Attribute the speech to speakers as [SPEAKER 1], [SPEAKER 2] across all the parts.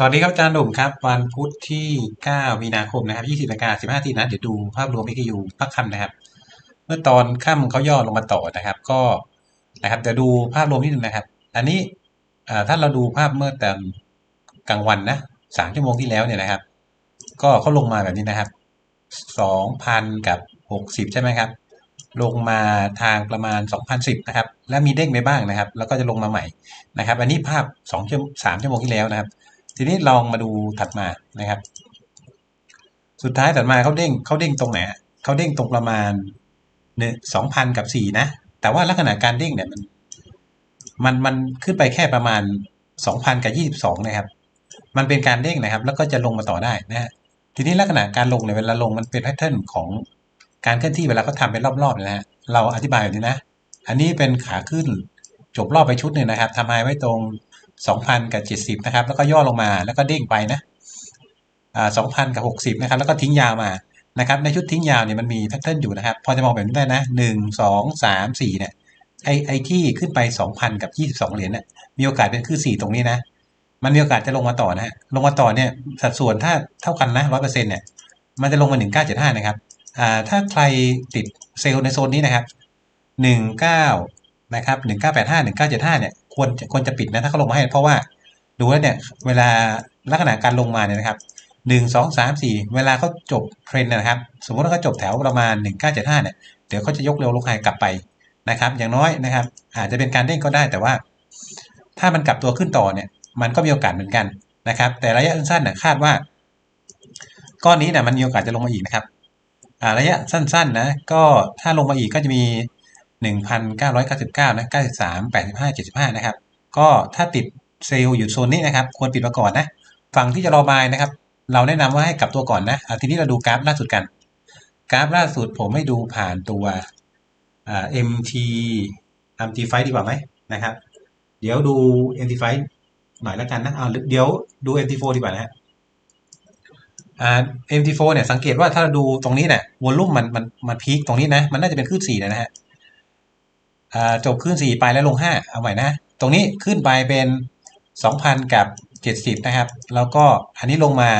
[SPEAKER 1] สวัสดีครับอาจารย์หนุ่มครับ วันพุธที่ 9 มีนาคมนะครับ 20นาฬิกา15นาทีนะเดี๋ยวดูภาพรวม EKU พักคำนะครับ เมื่อตอนค่ำเขาย่อลงมาต่อนะครับ ก็นะครับเดี๋ยวดูภาพรวมนิดนึงนะครับ อันนี้ถ้าเราดูภาพเมื่อตอนกลางวันนะสามชั่วโมงที่แล้วเนี่ยนะครับ ก็เขาลงมาแบบนี้นะครับ2,000กับ60ใช่ไหมครับ ลงมาทางประมาณ2,010นะครับ แล้วมีเด้งไปบ้างนะครับ แล้วก็จะลงมาใหม่นะครับ อันนี้ภาพ2ชั่ว3ชั่วโมงที่แล้วนะครับ ทีนี้ลองมาดูถัดมานะครับ สุดท้ายถัดมาเขาเด้งเขาเด้งตรงไหนเขาเด้งตรงประมาณหนึ่งสองพันกับสี่นะ แต่ว่าลักษณะการเด้งเนี่ยมันมันมันขึ้นไปแค่ประมาณสองพันกับยี่สิบสองนะครับ มันเป็นการเด้งนะครับ แล้วก็จะลงมาต่อได้นะฮะทีนี้ลักษณะการลงเนี่ยเวลาลงมันเป็นแพทเทิร์นของการเคลื่อนที่เวลาเขาทำเป็นรอบๆเนี่ยนะฮะเราอธิบายแบบนี้นะ อันนี้เป็นขาขึ้นจบรอบไปชุดหนึ่งนะครับทำไฮไว้ตรง 2,000 กับ 70 นะครับ แล้วก็ย่อลงมาแล้วก็เด้งไปนะอ่า2,000กับ60นะครับ แล้วก็ทิ้งยาวมานะครับ ในชุดทิ้งยาวเนี่ยมันมีแพทเทิร์นอยู่นะครับ พอจะมองแบบนี้ได้นะ1 2 3 4เนี่ยไอไอที่ขึ้นไป2,000กับ22เหรียญเนี่ยมีโอกาสเป็นคือ4ตรงนี้นะ มันมีโอกาสจะลงมาต่อนะฮะลงมาต่อเนี่ยสัดส่วนถ้าเท่ากันนะ100%เนี่ยมันจะลงมา1975นะครับอ่าถ้าใครติดเซลล์ในโซนนี้นะครับ19นะครับ1985 1975เนี่ย ควรควรจะปิดนะถ้าเขาลงมาให้ เพราะว่าดูแล้วเนี่ยเวลาลักษณะการลงมาเนี่ยนะครับ1 2 3 4เวลาเขาจบเทรนนะครับ สมมติว่าเขาจบแถวประมาณ1975เก้าเจ็ดห้าเนี่ยเดี๋ยวเขาจะยกเร็วลงไฮกลับไปนะครับ อย่างน้อยนะครับ อาจจะเป็นการเด้งก็ได้แต่ว่า ถ้ามันกลับตัวขึ้นต่อเนี่ยมันก็มีโอกาสเหมือนกันนะครับ แต่ระยะสั้นๆน่ะคาดว่า ก้อนนี้เนี่ยมันมีโอกาสจะลงมาอีกนะครับระยะสั้นๆนะก็ถ้าลงมาอีกก็จะมี 1,999นะ93 85 75 นะครับ ก็ถ้าติดเซลล์อยู่โซนนี้นะครับ ควรปิดมาก่อนนะ ฝั่งที่จะรอบายนะครับ เราแนะนำว่าให้กลับตัวก่อนนะอะทีนี้เราดูกราฟล่าสุดกัน กราฟล่าสุดผมให้ดูผ่านตัวอ่า MT MT5 ดีกว่าไหมนะครับ เดี๋ยวดู MT5 หน่อยแล้วกันนะเอาเดี๋ยวดู MT4 ดีกว่านะฮะอ่า MT4 เนี่ยสังเกตว่าถ้าเราดูตรงนี้เนี่ย วอลลุ่มมันมันมันพีคตรงนี้นะ มันน่าจะเป็นขึ้นสี่นะฮะ จบขึ้นสี่ไปแล้วลงห้าเอาใหม่นะ ตรงนี้ขึ้นไปเป็นสองพันกับเจ็ดสิบนะครับ แล้วก็อันนี้ลงมา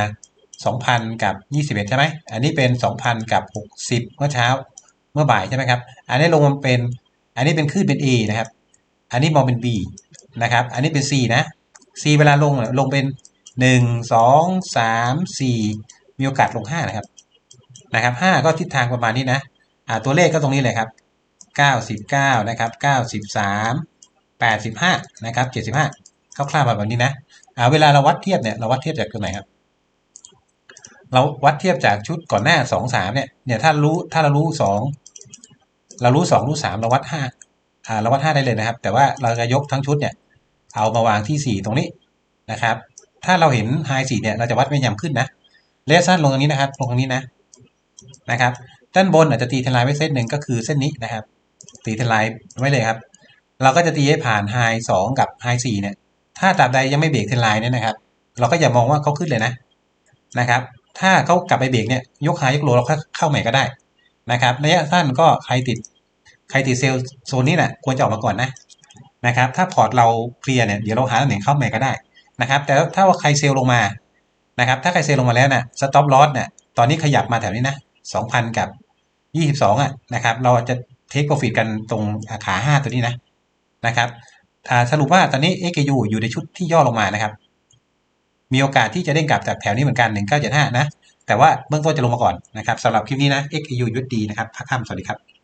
[SPEAKER 1] สองพันกับยี่สิบเอ็ดใช่ไหม อันนี้เป็นสองพันกับหกสิบเมื่อเช้า เมื่อบ่ายใช่ไหมครับ อันนี้ลงมาเป็น อันนี้เป็นขึ้นเป็น A นะครับ อันนี้มองเป็น B นะครับ อันนี้เป็น C นะ C เวลาลงลงเป็นหนึ่งสองสามสี่มีโอกาสลงห้านะครับ นะครับห้าก็ทิศทางประมาณนี้นะอ่าตัวเลขก็ตรงนี้เลยครับ 99 นะครับ 93 85 นะครับ 75คร่าวๆแบบนี้นะอ่าเวลาเราวัดเทียบเนี่ยเราวัดเทียบจากตัวไหนครับ เราวัดเทียบจากชุดก่อนหน้า 2 3 เนี่ย เนี่ยถ้ารู้ถ้าเรารู้ 2 เรารู้ 2 รู้ 3 เราวัด 5 อ่าเราวัด 5 ได้เลยนะครับ แต่ว่าเราจะยกทั้งชุดเนี่ย เอามาวางที่ 4 ตรงนี้นะครับ ถ้าเราเห็นไฮ4เนี่ยเราจะวัดไม่ยำขึ้นนะระยะสั้นลงตรงนี้นะครับ ลงตรงนี้นะนะครับ ด้านบนอาจจะตีเทนลน์ไว้เส้นหนึ่งก็คือเส้นนี้นะครับ ตีเทนไลน์ไว้เลยครับ เราก็จะตีให้ผ่านไฮสองกับไฮสี่เนี่ย ถ้าตราบใดยังไม่เบรกเทนไลน์เนี่ยนะครับ เราก็อย่ามองว่าเขาขึ้นเลยนะนะครับ ถ้าเขากลับไปเบรกเนี่ยยกไฮยกโลเราเข้าใหม่ก็ได้นะครับระยะสั้นก็ใครติดใครติดเซลล์โซนนี้นะ่ะควรจะออกมาก่อนนะนะครับ ถ้าพอร์ตเราเคลียร์เนี่ยเดี๋ยวเราหาตำแหน่งเข้าใหม่ก็ได้นะครับ แต่ถ้าว่าใครเซลล์ลงมานะครับ ถ้าใครเซลล์ลงมาแล้วนะ่ะสต็อปลอสเนี่ยตอนนี้ขยับมาแถวนี้นะ2,000 กับ 22อะนะครับ เราจะ เทคโปรฟิตกันตรงขา5ตัวนี้นะนะครับสรุปว่าตอนนี้ XAU อยู่ในชุดที่ย่อลงมานะครับ มีโอกาสที่จะเด้งกลับจากแถวนี้เหมือนกัน1975นะแต่ว่าเบื้องต้นจะลงมาก่อนนะครับสำหรับคลิปนี้นะ XAU USD นะครับพักค่ำสวัสดีครับ